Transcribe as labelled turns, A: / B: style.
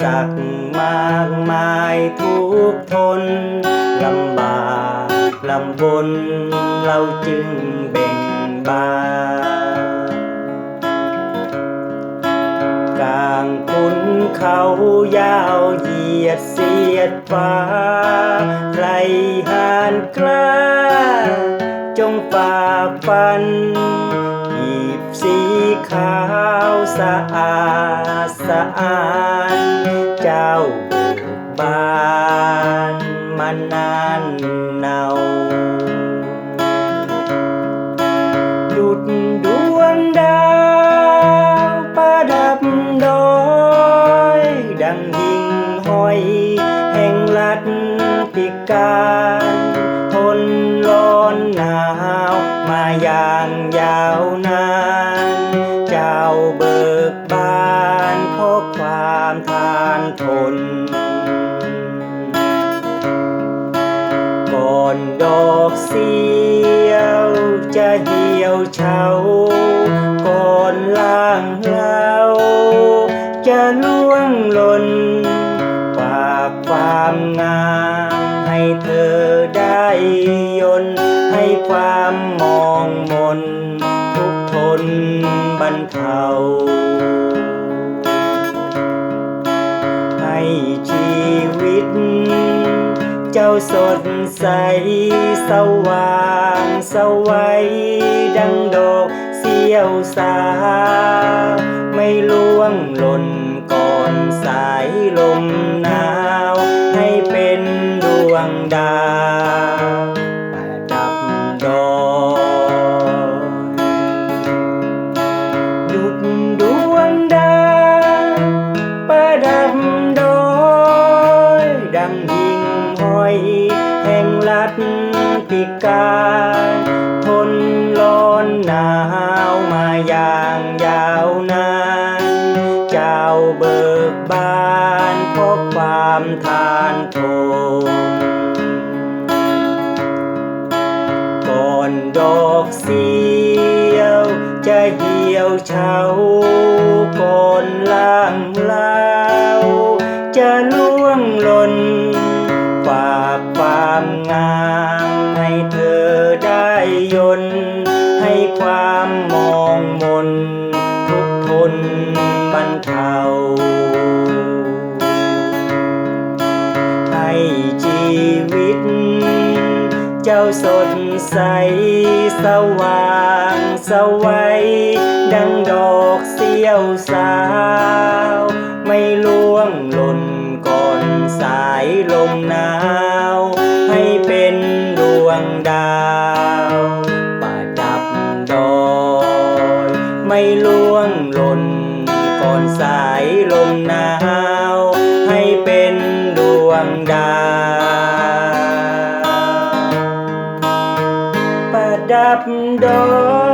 A: สรรคมากมายทุกทนลำบากลำบนเราจึงเบ่งบานกลางคุณเขายาวเหยียดเสียดฟ้าไรหานกล้า จงฝ่าฟัน บสีขาวสะอาดสะอาดเจ้าเบิกบานมานานเนาดุดดวงดาวประดับดอยดังหิ่งห้อยแห่งลัดพิการทนร้อนหนาวมาอย่างยาวนาน ความทานทน ก่อนดอกเสียวจะเหี่ยวเฉา ก่อนล่างเหาจะล่วงหล่นฝากความงามให้เธอได้ยนให้ความมองมนทุกทนบรรเทา ชีวิต เจ้าสดใสสว่างสวัยดังดอกเสียวสา ไม่ล่วงหล่นก่อนสายลมหนาว ให้เป็นดวงดาว การทนร้อนหนาวมาอย่างยาวนาน เจ้าเบิกบานพราะความทานทนก่อนดอกเสียว จะเหี่ยวเฉาก่อนล่างล เจ้าสดใส สว่างสวัยดังดอกเสี้ยวสาว ไม่ล่วงหล่นก่อนสายลมหนาว ให้เป็นดวงดาวประดับดอยไม่ล่วงหล่นก่อนสายลมหนาว đáp down.